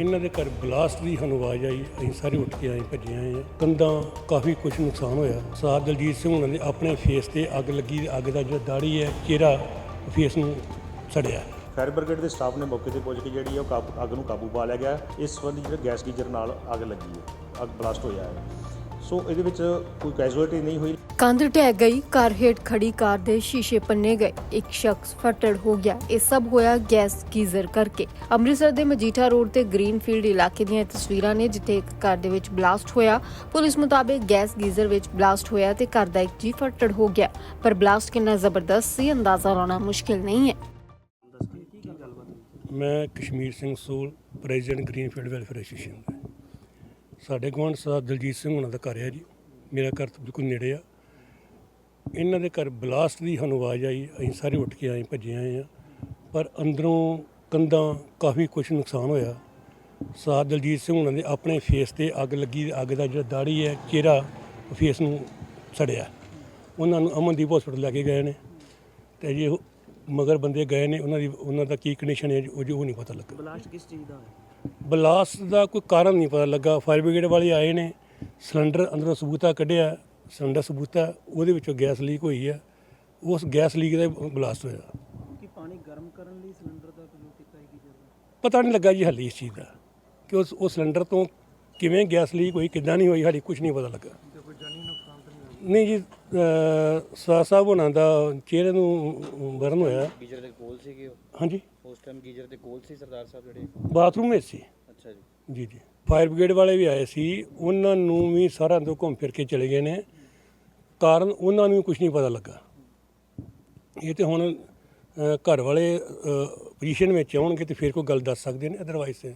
ਇਹਨਾਂ ਦੇ ਘਰ ਬਲਾਸਟ ਦੀ ਸਾਨੂੰ ਆਵਾਜ਼ ਆਈ, ਅਸੀਂ ਸਾਰੇ ਉੱਠ ਕੇ ਆਏ, ਭੱਜੇ ਆਏ ਹਾਂ। ਕੰਧਾਂ ਕਾਫੀ ਕੁਝ ਨੁਕਸਾਨ ਹੋਇਆ। ਸਾਧ ਦਲਜੀਤ ਸਿੰਘ ਉਹਨਾਂ ਦੇ ਆਪਣੇ ਫੇਸ ਤੇ ਅੱਗ ਲੱਗੀ, ਅੱਗ ਦਾ ਜਿਹੜਾ ਦਾੜੀ ਹੈ, ਚਿਹਰਾ ਫੇਸ ਨੂੰ ਸੜਿਆ। ਫਾਇਰ ਬ੍ਰਿਗੇਡ ਦੇ ਸਟਾਫ ਨੇ ਮੌਕੇ ਤੇ ਪਹੁੰਚ ਕੇ ਜਿਹੜੀ ਹੈ ਉਹ ਕਾਬੂ, ਅੱਗ ਨੂੰ ਕਾਬੂ ਪਾ ਲਿਆ ਗਿਆ। ਇਸ ਸੰਬੰਧੀ ਜਿਹੜਾ ਗੈਸ ਗੀਜ਼ਰ ਨਾਲ ਅੱਗ ਲੱਗੀ ਹੈ, ਅੱਗ ਬਲਾਸਟ ਹੋਇਆ ਹੈ। ਸੋ ਇਹਦੇ ਵਿੱਚ ਕੋਈ ਕੈਜੂਅਲਟੀ ਨਹੀਂ ਹੋਈ। ਕੰਧ ਢਹਿ ਗਈ ਕਾਰ ਹੇਠ ਖੜੀ ਕਾਰ ਦੇ ਸ਼ੀਸ਼ੇ ਪੰਨੇ ਗਏ। ਇੱਕ ਸ਼ਖਸ ਫੱਟੜ ਹੋ ਗਿਆ। ਇਹ ਸਭ ਹੋਇਆ ਗੈਸ ਗੀਜ਼ਰ ਕਰਕੇ। ਅੰਮ੍ਰਿਤਸਰ ਦੇ ਮਜੀਠਾ ਰੋਡ ਤੇ ਗ੍ਰੀਨਫੀਲਡ ਇਲਾਕੇ ਦੀਆਂ ਤਸਵੀਰਾਂ ਨੇ ਜਿੱਥੇ ਇੱਕ ਕਾਰ ਦੇ ਵਿੱਚ ਬਲਾਸਟ ਹੋਇਆ। ਪੁਲਿਸ ਮੁਤਾਬਕ ਗੈਸ ਗੀਜ਼ਰ ਵਿੱਚ ਬਲਾਸਟ ਹੋਇਆ ਤੇ ਘਰ ਦਾ ਇੱਕ ਜੀ ਫੱਟੜ ਹੋ ਗਿਆ। ਪਰ ਬਲਾਸਟ ਕਿੰਨਾ ਜ਼ਬਰਦਸਤ ਸੀ ਅੰਦਾਜ਼ਾ ਲਾਉਣਾ ਮੁਸ਼ਕਿਲ ਨਹੀਂ ਹੈ। ਮੈਂ Kashmir Singh ਸੂਲ president Greenfield welfare association ਦਾ। ਸਾਡੇ ਗੁਆਂਢ ਸਾਹਿਬ ਦਲਜੀਤ ਸਿੰਘ ਉਹਨਾਂ ਦਾ ਘਰ ਹੈ ਜੀ। ਮੇਰਾ ਘਰ ਤੋਂ ਬਿਲਕੁਲ ਨੇੜੇ ਆ। ਇਹਨਾਂ ਦੇ ਘਰ ਬਲਾਸਟ ਦੀ ਸਾਨੂੰ ਆਵਾਜ਼ ਆਈ। ਅਸੀਂ ਸਾਰੇ ਉੱਠ ਕੇ ਆਏ, ਭੱਜੇ ਆਏ ਆ। ਪਰ ਅੰਦਰੋਂ ਕੰਧਾਂ ਕਾਫੀ ਕੁਝ ਨੁਕਸਾਨ ਹੋਇਆ। ਸਾਧ ਦਲਜੀਤ ਸਿੰਘ ਉਹਨਾਂ ਦੇ ਆਪਣੇ ਫੇਸ ਤੇ ਅੱਗ ਲੱਗੀ। ਅੱਗ ਦਾ ਜਿਹੜਾ ਦਾੜੀ ਹੈ, ਚਿਹਰਾ ਫੇਸ ਨੂੰ ਸੜਿਆ। ਉਹਨਾਂ ਨੂੰ ਅਮਨਦੀਪ ਹਸਪੀਟਲ ਲੈ ਕੇ ਗਏ ਨੇ। ਤੇ ਜੀ ਉਹ ਮਗਰ ਬੰਦੇ ਗਏ ਨੇ। ਉਹਨਾਂ ਦੀ, ਉਹਨਾਂ ਦਾ ਕੀ ਕੰਡੀਸ਼ਨ ਹੈ ਉਹ ਜੋ ਉਹ ਨਹੀਂ ਪਤਾ ਲੱਗਾ। ਬਲਾਸਟ ਕਿਸ ਚੀਜ਼ ਦਾ ਹੈ ਬਲਾਸਟ ਦਾ ਕੋਈ ਕਾਰਨ ਨਹੀਂ ਪਤਾ ਲੱਗਾ। ਫਾਇਰ ਬ੍ਰਿਗੇਡ ਵਾਲੇ ਆਏ ਨੇ ਸਿਲੰਡਰ ਅੰਦਰੋਂ ਸਬੂਤਾ ਕੱਢਿਆ ਸਿਲੰਡਰ ਸਬੂਤਾ ਉਹਦੇ ਵਿੱਚੋਂ ਗੈਸ ਲੀਕ ਹੋਈ ਹੈ ਉਸ ਗੈਸ ਲੀਕ ਦਾ ਬਲਾਸਟ ਹੋਇਆ। ਕਿ ਪਾਣੀ ਗਰਮ ਕਰਨ ਲਈ ਸਿਲੰਡਰ ਦਾ ਪ੍ਰਯੋਗ ਕੀਤਾ ਹੈ ਕੀ ਜਰੂਰ ਪਤਾ ਨਹੀਂ ਲੱਗਾ ਜੀ ਹਾਲੇ ਇਸ ਚੀਜ਼ ਦਾ ਕਿ ਉਸ ਉਹ ਸਿਲੰਡਰ ਤੋਂ ਕਿਵੇਂ ਗੈਸ ਲੀਕ ਹੋਈ ਕਿੱਦਾਂ ਨਹੀਂ ਹੋਈ ਹਾਲੇ ਕੁਝ ਨਹੀਂ ਪਤਾ ਲੱਗਾ। ਕੋਈ ਜਾਨੀ ਨੁਕਸਾਨ ਤਾਂ ਨਹੀਂ ਨਹੀਂ ਜੀ ਸਾਹ ਸਾਹਿਬ ਹੋਣਾ ਦਾ ਚਿਹਰੇ ਨੂੰ ਬਰਨ ਹੋਇਆ। ਗੀਜ਼ਰ ਦੇ ਕੋਲ ਸੀਗੇ ਉਹ? ਹਾਂਜੀ। ਉਸ ਟਾਈਮ ਗੀਜ਼ਰ ਦੇ ਕੋਲ ਸੀ ਸਰਦਾਰ ਸਾਹਿਬ ਜਿਹੜੇ? ਬਾਥਰੂਮ ਵਿੱਚ ਸੀ। ਅੱਛਾ ਜੀ। ਜੀ ਜੀ। ਫਾਇਰ ਬ੍ਰਿਗੇਡ ਵਾਲੇ ਵੀ ਆਏ ਸੀ। ਉਹਨਾਂ ਨੂੰ ਵੀ ਸਾਰਾ ਅੰਦਰ ਘੁੰਮ ਫਿਰ ਕੇ ਚਲੇ ਗਏ ਨੇ। ਕਾਰਨ ਉਹਨਾਂ ਨੂੰ ਕੁਝ ਨਹੀਂ ਪਤਾ ਲੱਗਾ। ਇਹ ਤੇ ਹੁਣ ਅ, ਘਰ ਵਾਲੇ ਪੋਜੀਸ਼ਨ ਵਿੱਚ ਆਉਣਗੇ ਤੇ ਫਿਰ ਕੋਈ ਗੱਲ ਦੱਸ ਸਕਦੇ ਨੇ। ਅਦਰਵਾਈਜ਼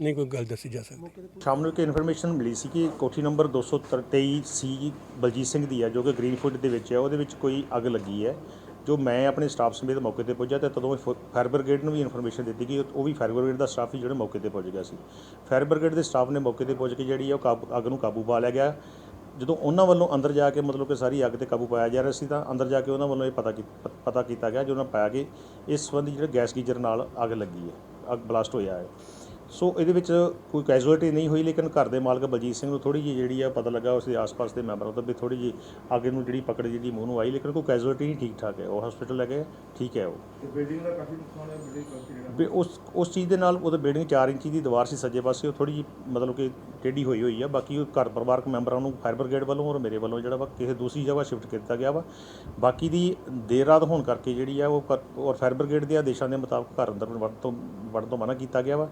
ਨਹੀਂ ਕੋਈ ਗੱਲ ਦੱਸੀ ਜਾ ਸਕਦੀ। ਸ਼ਾਮ ਨੂੰ ਇੱਕ ਇਨਫੋਰਮੇਸ਼ਨ ਮਿਲੀ ਸੀ ਕਿ ਕੋਠੀ ਨੰਬਰ 223 ਸੀ ਬਲਜੀਤ ਸਿੰਘ ਦੀ ਹੈ ਜੋ ਕਿ ਗ੍ਰੀਨਫੀਲਡ ਦੇ ਵਿੱਚ ਹੈ ਉਹਦੇ ਵਿੱਚ ਕੋਈ ਅੱਗ ਲੱਗੀ ਹੈ। ਜੋ ਮੈਂ ਆਪਣੇ ਸਟਾਫ ਸਮੇਤ ਮੌਕੇ ਤੇ ਪਹੁੰਚਿਆ ਤੇ ਤਦੋਂ ਫਾਇਰ ਬ੍ਰਿਗੇਡ ਨੂੰ ਵੀ ਇਨਫੋਰਮੇਸ਼ਨ ਦਿੱਤੀ ਕਿ ਉਹ ਵੀ ਫਾਇਰ ਬ੍ਰਿਗੇਡ ਦਾ ਸਟਾਫ ਹੀ ਜਿਹੜਾ ਮੌਕੇ ਤੇ ਪਹੁੰਚ ਗਿਆ ਸੀ। ਫਾਇਰ ਬ੍ਰਿਗੇਡ ਦੇ ਸਟਾਫ ਨੇ ਮੌਕੇ ਤੇ ਪਹੁੰਚ ਕੇ ਜਿਹੜੀ ਹੈ ਉਹ ਕਾਬੂ, ਅੱਗ ਨੂੰ ਕਾਬੂ ਪਾ ਲਿਆ ਗਿਆ। ਜਦੋਂ ਉਹਨਾਂ ਵੱਲੋਂ ਅੰਦਰ ਜਾ ਕੇ ਮਤਲਬ ਕਿ ਸਾਰੀ ਅੱਗ ਤੇ ਕਾਬੂ ਪਾਇਆ ਜਾ ਰਿਹਾ ਸੀ ਤਾਂ ਅੰਦਰ ਜਾ ਕੇ ਉਹਨਾਂ ਵੱਲੋਂ ਇਹ ਪਤਾ ਕੀ- ਪਤਾ ਕੀਤਾ ਗਿਆ। ਜੋ ਉਹਨਾਂ ਪਾਇਆ ਕਿ ਇਸ ਸੰਬੰਧੀ ਜਿਹੜਾ ਗੈਸ ਗੀਜ਼ਰ ਨਾਲ ਅੱਗ ਲੱਗੀ ਹੈ, ਅੱਗ ਬਲਾਸਟ ਹੋਇਆ ਹੈ। ਸੋ ਇਹਦੇ ਵਿੱਚ ਕੋਈ ਕੈਜੂਅਲਟੀ ਨਹੀਂ ਹੋਈ ਲੇਕਿਨ ਘਰ ਦੇ ਮਾਲਕ ਬਲਜੀਤ ਸਿੰਘ ਨੂੰ ਥੋੜੀ ਜਿਹੀ ਜਿਹੜੀ ਆ ਪਤਾ ਲੱਗਾ ਉਸ ਦੇ ਆਸ-ਪਾਸ ਦੇ ਮੈਂਬਰਾਂ ਤੋਂ ਵੀ ਥੋੜੀ ਜਿਹੀ ਅੱਗ ਨੂੰ ਜਿਹੜੀ ਪਕੜ ਜਿਹੜੀ ਮੂੰਹ ਨੂੰ ਆਈ ਲੇਕਿਨ ਕੋਈ ਕੈਜੂਅਲਟੀ ਨਹੀਂ ਠੀਕ ਠਾਕ ਹੈ। ਉਹ ਹਸਪੀਟਲ ਲੈ ਗਏ ਠੀਕ ਹੈ ਉਹ। ਬਿਲਡਿੰਗ ਦਾ ਕਾਫੀ ਨੁਕਸਾਨ ਹੈ ਬਿਲਡਿੰਗ ਉਸ ਉਸ ਚੀਜ਼ ਦੇ ਨਾਲ ਉਹਦੇ ਬਿਲਡਿੰਗ 4 ਇੰਚੀ ਦੀ ਦੀਵਾਰ ਸੀ ਸੱਜੇ ਪਾਸੇ ਉਹ ਥੋੜੀ ਜਿਹੀ ਮਤਲਬ ਕਿ ਟੇਢੀ ਹੋਈ ਹੋਈ ਆ। ਬਾਕੀ ਉਹ ਘਰ ਪਰਿਵਾਰਕ ਮੈਂਬਰਾਂ ਨੂੰ ਫਾਇਰ ਬ੍ਰਿਗੇਡ ਵੱਲੋਂ ਔਰ ਮੇਰੇ ਵੱਲੋਂ ਜਿਹੜਾ ਵਾ ਕਿਸੇ ਦੂਸਰੀ ਜਗ੍ਹਾ ਸ਼ਿਫਟ ਕੀਤਾ ਗਿਆ ਵਾ। ਬਾਕੀ ਦੀ ਦੇਰ ਰਾਤ ਹੋਣ ਕਰਕੇ ਜਿਹੜੀ ਆ ਉਹ ਔਰ ਫਾਇਰ ਬ੍ਰਿਗੇਡ ਦੇ ਆਦੇਸ਼ਾਂ ਦੇ ਮੁਤਾਬਕ ਘਰ ਅੰਦਰ ਵੜਨ ਤੋਂ ਵੜਨ ਤੋਂ ਮਨਾ ਕੀਤਾ ਗਿਆ ਵਾ।